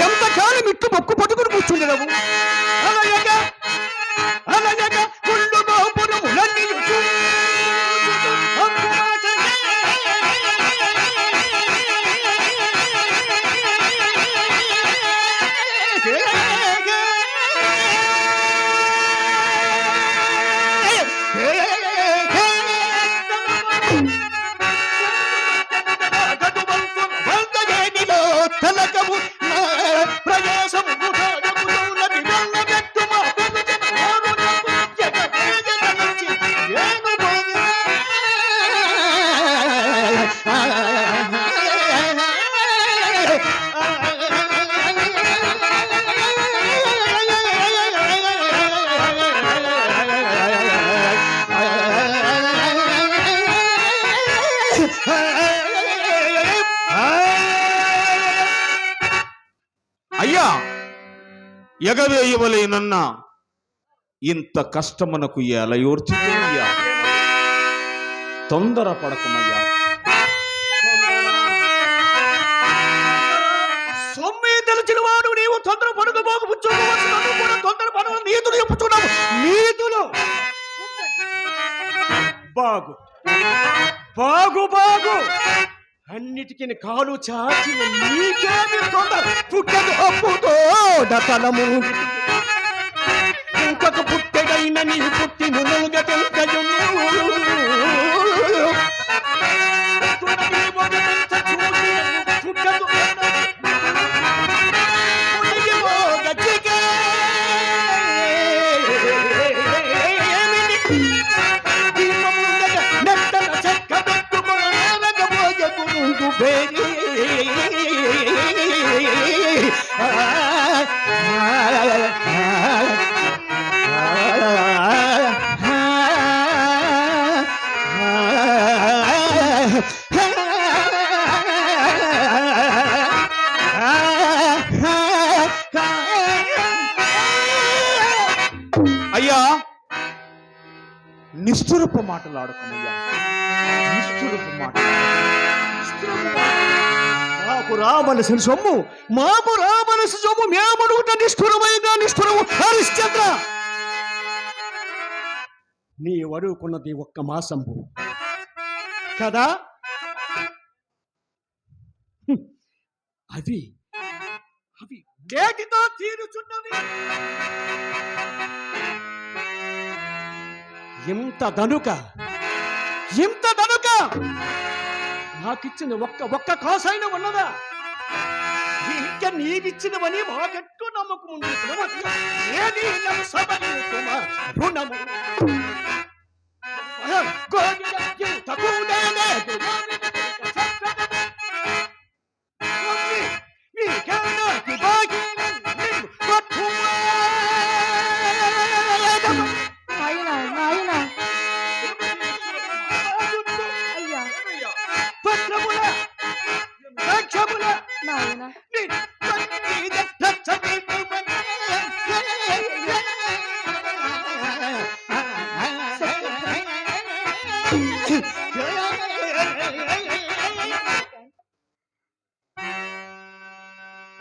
ఎంతకాలం ఇట్టు మొక్కు పట్టుకుని కూర్చుండవు ఎగవేయవలేనన్న ఇంత కష్టమునకు ఎలయోర్చియ్యా తొందర పడకమయ్యా సొమ్మే తెలిసిన వాడు నీవు తొందర పడుకు బాగు కూడా తొందర పడవ నీతులు చెప్పుచున్నావు. నీతులు బాగు. బాగు బాగు. అన్నిటికీ కాలు చాచి నీకేమి పుట్టదు అప్పుతో దతలము ఇంకొక పుట్టెడైన నీ పుట్టిను నిష్ఠురపు మాటలాడకమయ్యా నిష్ఠురపు మాట మాకు సొమ్ము మాకు రావలసిన సొమ్ము మేమడుగుట నిష్ఠురమైగా నిష్ఠురము? హరిశ్చంద్ర నీ అడుగుకున్నది ఒక్క మాసంబు. కదా? అవి అవి నేటితో తీరుచున్నవి. ఇంత దనుక ఇంత దనుక నాకిచ్చిన ఒక్క ఒక్క కాసైన ఉన్నదా? ఇంకా నీవిచ్చినవని మాకెట్టు నమ్మకం ఉంది రుణము. తక్కువ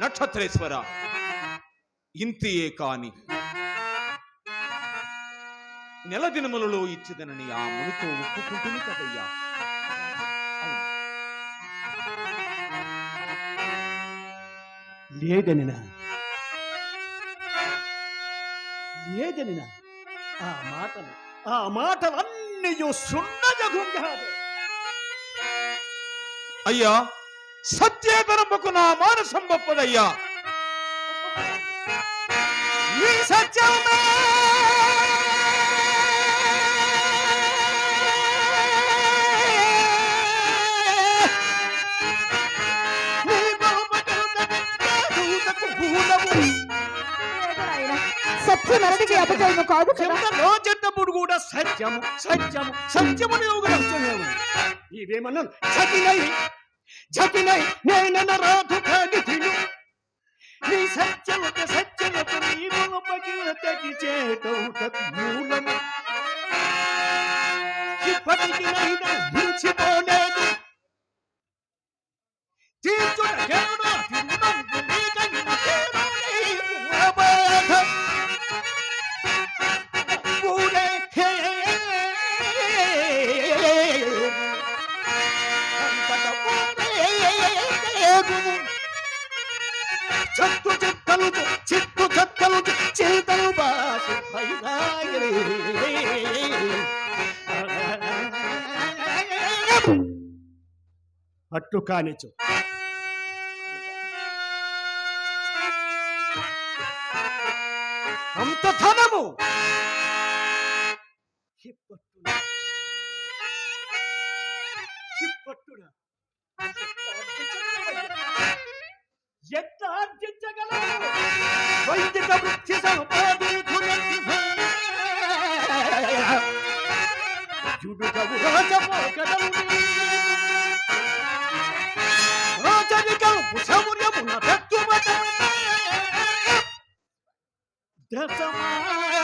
నక్షత్రేశ్వర. ఇంతియే కాని నెల దినములలో ఇచ్చిదనని ఆ మునితో ఒప్పుకుంటుంది కదయ్యా. అవును. లేదనినా? లేదనినా? ఆ మాటలు ఆ మాటలన్నీ సున్నజగుండాలి అయ్యా సత్యేతరముకు నా మానసం గొప్పదయ్యా ఈ సత్యమే నీ గోపకరుణకు భూలము. లేదు నాయనా సత్యం అరటికి అబద్ధము కాదు? చెమటలో చెడ్డప్పుడు కూడా సత్యము సత్యము సత్యము నీవు గ్రహించలేవు నీవేమన్నాను జటినై జటినై నేనన్న రాధు కాగితిను నీ సత్యముక సత్యముక నీ గొప్పకి తగి చేటౌటకు మూలము. ఇప్పటికి నైనా మించిపోలేదు చత్తు చిత్తలు చిత్తు చత్తలు చింతలు బాసి అట్టు కానిచు ಸಮಾನ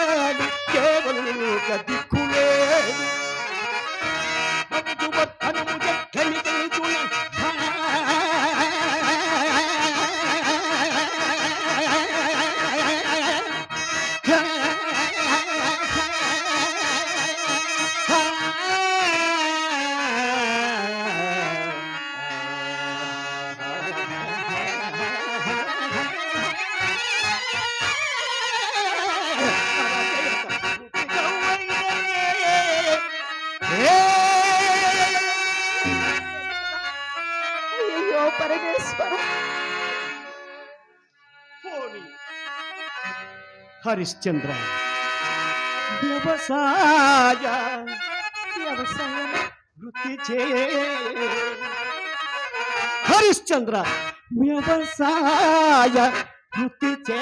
హరిశ్చంద్ర వ్యవసాయ వ్యవసాయం వృత్తి చే హరిశ్చంద్ర వ్యవసాయ వృత్తి చే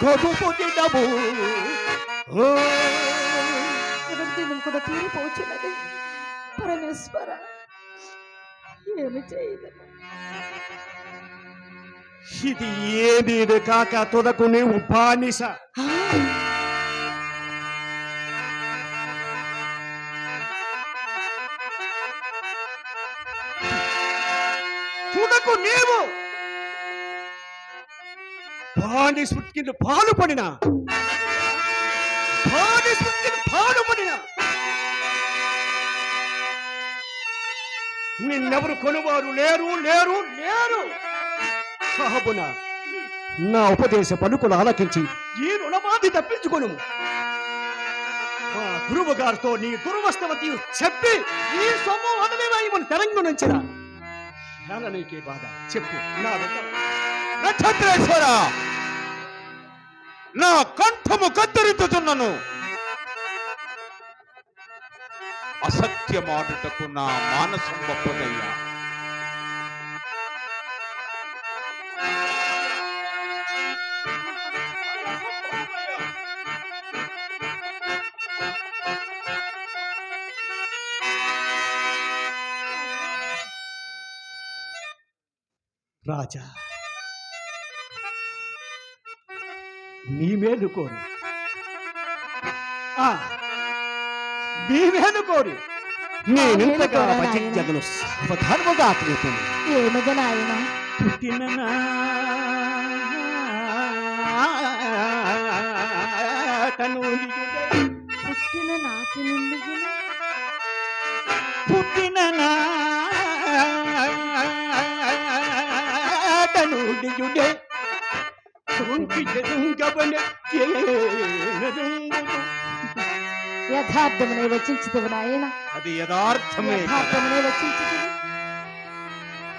గొడుపు ఓ. దినం కూడా తీరిపోచున్నది పరమేశ్వర ఏమి చేయదను ఇది ఏది కాక తుదకు నీవు బానిస. తుదకు నీవు బానిస కింద పాలుపడిన బానిస కింద పాలుపడిన నిన్నెవరు కొనువారు? లేరు లేరు లేరు. సాహబున నా ఉపదేశ పలుకులు ఆలకించి ఈ రుణమాది తప్పించుకొను. గురువు గారితో నీ దుర్వస్తవతి చెప్పి ఈ సొమ్ము వదిలేవాయి తెలంగాణ నుంచి నీకే బాధ. చెప్పు నా నక్షత్రేశ్వర! నా కంఠము కత్తిరించుచున్నను. అసత్యమాడుటకు నా మానసం గొప్పదయ్యా రాజా నీ మేలు కోరి. నీ మేలు కోరి నేనెంతగా మేలు కోరా భజించగను సావధానముగా ఆత్మీయతను ఏమిగ నాయన? పుట్టిన నాటను నిజుడే, పుట్టిన నాటి నుండి యథార్థమునే రచించుతవు నాయన అది యథార్థమే కదా. యథార్థమునే రచించుతవు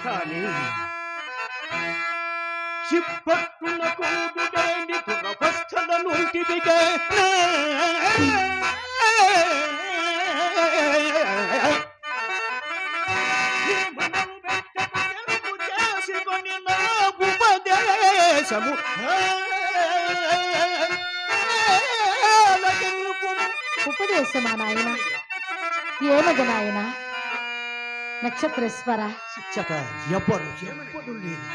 కానీ చిప్పట్టున కూడుడేని దురవస్థల నుంటిదిగే ఉపదేశము ఉపదేశమా నాయన ఏమది నాయన నక్షత్రేశ్వర? శిక్షక ఎవ్వరు ఎవ్వరు లేదు?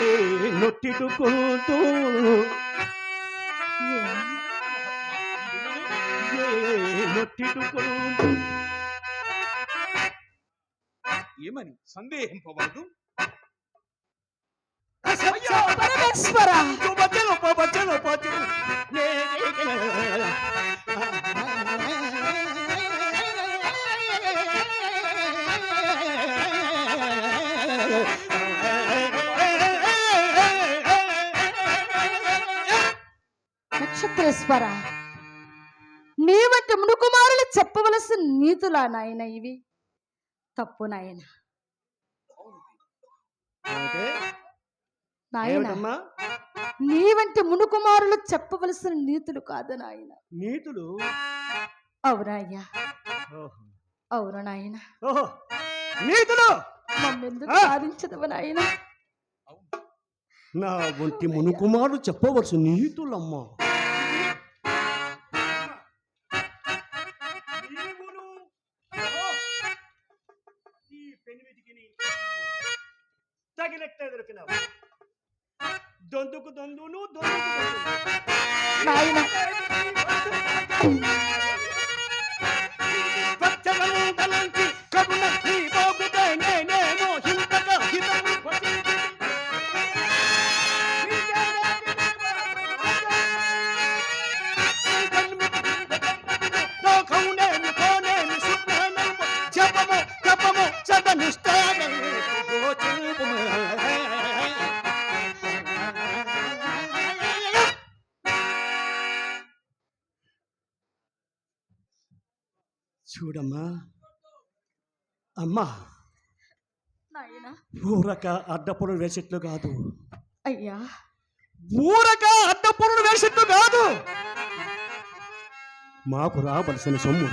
ఏ నొట్టిటుకుంటూ ఏమని? సందేహింపవద్దు పరమేశ్వర. ఉపచను ఉపచను ఉపచను నక్షత్రేశ్వర నీ వంటి మునుకుమారులు చెప్పవలసిన నీతులా నాయన ఇవి. తప్పు నాయన. నాయన ఏమిటమ్మా? నీ వంటి మునుకుమారులు చెప్పవలసిన నీతులు కాదు నాయన. నీతులు? అవునయ్యా. అవును నాయన. ఓహో. నీతులు? మమ్మెందుకు! సాధించదవు నాయన? నా వంటి మునుకుమారు చెప్పవలసి నీతులమ్మా. తగినట్టే దొరికినావు. దొందుకు దొందును దొందుకు నాయన. అమ్మా. ఊరక అడ్డపొడు వేసేట్లు కాదు. అయ్యా. ఊరక అడ్డపొడు వేసేట్లు కాదు. మాకు రావలసిన సొమ్ము.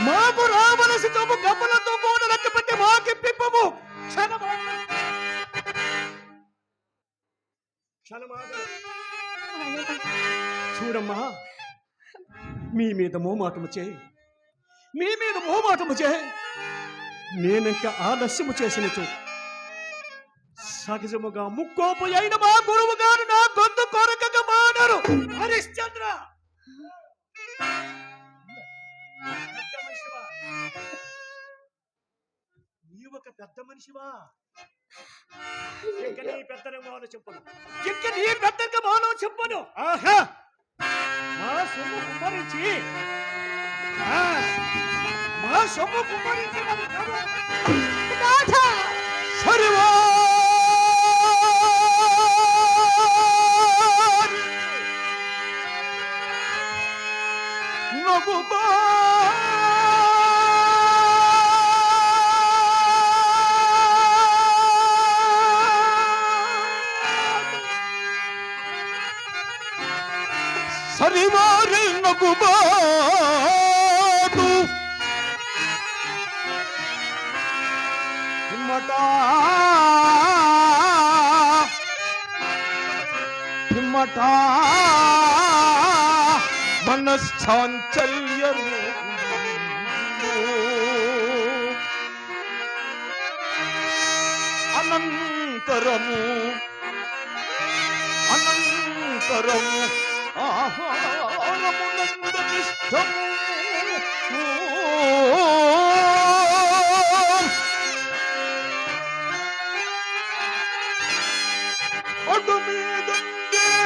మాకు రావలసిన సొమ్ము గమ్మలతో కూడా లెక్కపెట్టి క్షణమాగ నాయన. చూడమ్మా. మీ మీద మోమాటము చే మీ మీద మోమాటము చే నేనింక ఆలస్యము చేసినచు సహజముగా ముక్కోపు అయిన మా గురువు గారు నా గొంతు కొరకక మానరు. హరిశ్చంద్ర! నీ ఒక పెద్ద మనిషివా. ఇంక నీ పెద్దరమాలో చెప్పను ఇంక నీ పెద్దరమాలో చెప్పను ఆహా! మా సొమ్ము కుమ్మరించి ఆ, మా సొమ్ము కుమ్మరించి నన్ను కాదు. నాథ! సరివా నగుబా సరివారి నగుబాటు તા મનસ ચાંચલ્ય અનંતરમ અનંતરમ આહારમુનંદ નિષ્ઠમ અડુમેદમ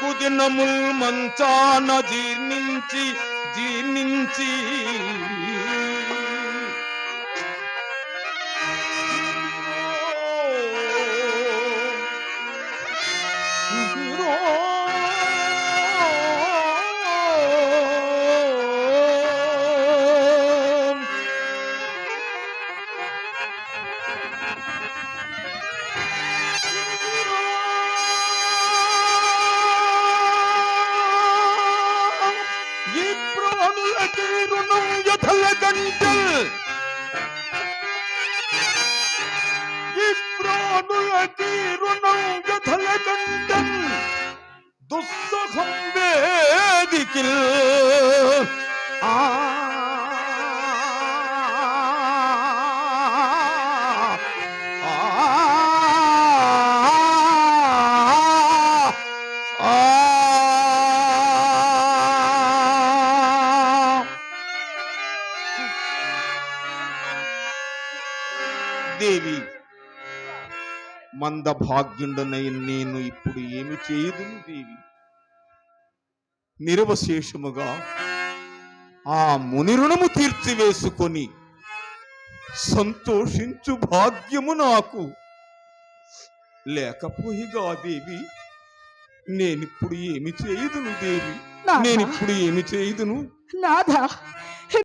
శరణం మంచాన జీర్ణించి జీర్ణించి. കീരുണും യഥല കണ്ടൽ ഇബ്രാനുൽ കീരുണും യഥല കണ്ടൽ ദുസ്സഹം വേദിക്കിൽ ആ దేవి మందభాగ్యుండనై నేను ఇప్పుడు ఏమి చేయదును దేవి? నిరవశేషముగా ఆ ముని రుణము తీర్చివేసుకొని సంతోషించు భాగ్యము నాకు. లేకపోయిగా దేవి నేనిప్పుడు ఏమి చేయుదును దేవి? నేనిప్పుడు ఏమి చేయుదును? నాథా.